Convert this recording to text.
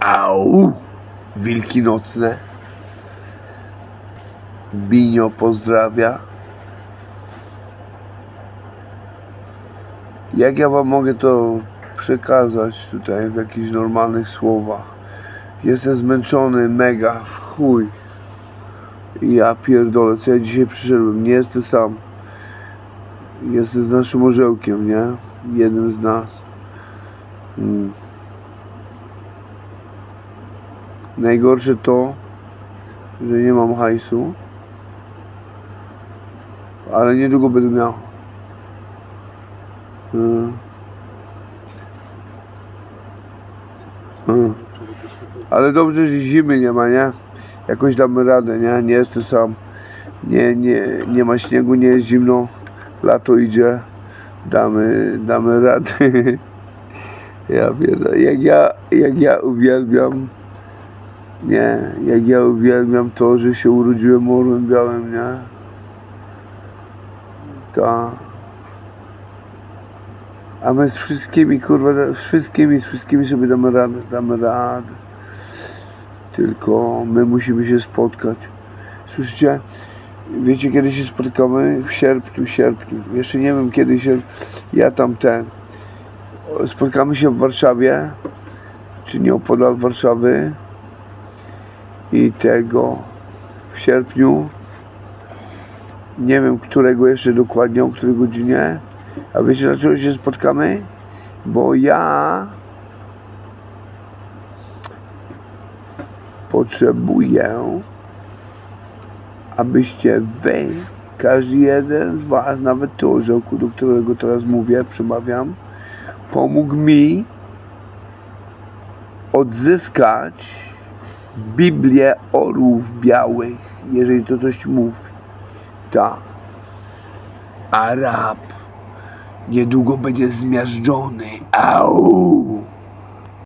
Au! Wilki nocne. Binio pozdrawia. Jak ja wam mogę to przekazać tutaj w jakichś normalnych słowach? Jestem zmęczony mega w chuj. Ja pierdolę, co ja dzisiaj przyszedłem. Nie jestem sam. Jestem z naszym orzełkiem, nie? Jednym z nas. Mm. Najgorsze to, że nie mam hajsu. Ale niedługo będę miał. Mm. Mm. Ale dobrze, że zimy nie ma, nie? Jakoś damy radę, nie? Nie jestem sam. Nie, nie, nie ma śniegu, nie jest zimno. Lato idzie. Damy, damy radę. Ja pierdolę. Jak ja, jak ja uwielbiam nie, jak ja uwielbiam to, że się urodziłem orłem białym, nie? To. A my z wszystkimi, kurwa, z wszystkimi, z wszystkimi sobie damy radę, damy radę. Tylko my musimy się spotkać. Słyszycie? Wiecie, kiedy się spotkamy? W sierpniu, sierpniu. Jeszcze nie wiem, kiedy się... Ja tam ten... Spotkamy się w Warszawie, czy nieopodal Warszawy i tego w sierpniu. Nie wiem, którego jeszcze dokładnie, o której godzinie. A wiecie, dlaczego się spotkamy? Bo ja potrzebuję, abyście wy, każdy jeden z was, nawet ty orzełku, do którego teraz mówię, przemawiam, pomógł mi odzyskać Biblię orłów białych, jeżeli to coś mówi. Tak. Arab niedługo będzie zmiażdżony. Au!